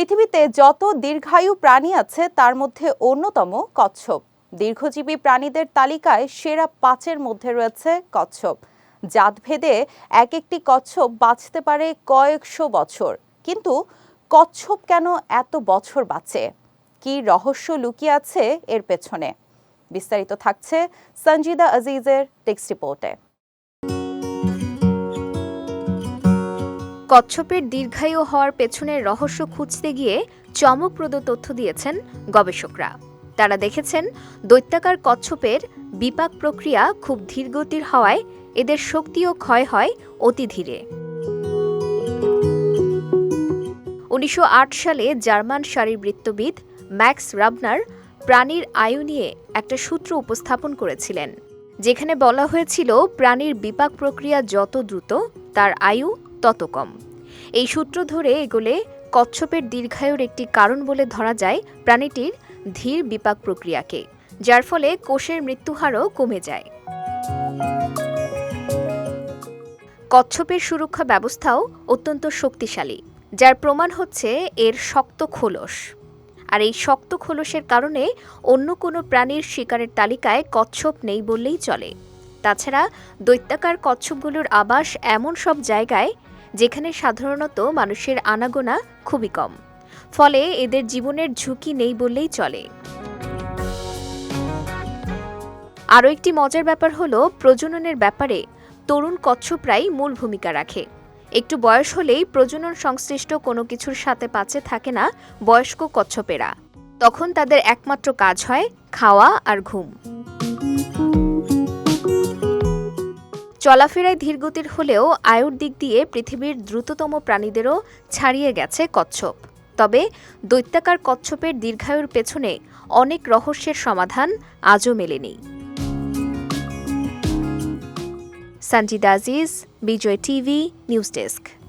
পৃথিবীতে যত দীর্ঘায়ু প্রাণী আছে, তার মধ্যে অন্যতম কচ্ছপ। দীর্ঘজীবী প্রাণীদের তালিকায় সেরা পাঁচের মধ্যে রয়েছে কচ্ছপ। জাতভেদে এক একটি কচ্ছপ বাঁচতে পারে কয়েকশো বছর। কিন্তু কচ্ছপ কেন এত বছর বাঁচে? কি রহস্য লুকিয়ে আছে এর পেছনে? বিস্তারিত থাকছে সঞ্জিদা আজিজের টেক্সট রিপোর্টে। কচ্ছপের দীর্ঘায়ু হওয়ার পেছনের রহস্য খুঁজতে গিয়ে চমকপ্রদ তথ্য দিয়েছেন গবেষকরা। তারা দেখেছেন, দৈত্যাকার কচ্ছপের বিপাক প্রক্রিয়া খুব ধীরগতির হওয়ায় এদের শক্তিও ক্ষয় হয় অতি ধীরে। উনিশশো আট সালে জার্মান শারীরবৃত্তবিদ ম্যাক্স রাবনার প্রাণীর আয়ু নিয়ে একটা সূত্র উপস্থাপন করেছিলেন, যেখানে বলা হয়েছিল, প্রাণীর বিপাক প্রক্রিয়া যত দ্রুত, তার আয়ু তত কম। এই সূত্র ধরে এগোলে কচ্ছপের দীর্ঘায়ুর একটি কারণ বলে ধরা যায় প্রাণীটির ধীর বিপাক প্রক্রিয়াকে, যার ফলে কোষের মৃত্যুহারও কমে যায়। কচ্ছপের সুরক্ষা ব্যবস্থাও অত্যন্ত শক্তিশালী, যার প্রমাণ হচ্ছে এর শক্ত খোলস। আর এই শক্ত খোলসের কারণে অন্য কোনো প্রাণীর শিকারের তালিকায় কচ্ছপ নেই বললেই চলে। তাছাড়া দৈত্যাকার কচ্ছপগুলোর আবাস এমন সব জায়গায় যেখানে সাধারণত মানুষের আনাগোনা খুবই কম। ফলে এদের জীবনের ঝুঁকি নেই বললেই চলে। আরও একটি মজার ব্যাপার হলো, প্রজননের ব্যাপারে তরুণ কচ্ছপরাই মূল ভূমিকা রাখে। একটু বয়স হলেই প্রজনন সংশ্লিষ্ট কোনো কিছুর সাথে পাচে থাকে না বয়স্ক কচ্ছপেরা। তখন তাদের একমাত্র কাজ হয় খাওয়া আর ঘুম। চলাফেরায় ধীরগতির হলেও আয়ুর দিক দিয়ে পৃথিবীর দ্রুততম প্রাণীদেরও ছাড়িয়ে গেছে কচ্ছপ। তবে দৈত্যাকার কচ্ছপের দীর্ঘায়ুর পেছনে অনেক রহস্যের সমাধান আজও মেলেনি। Sanjida Aziz, Bijoy TV, news desk.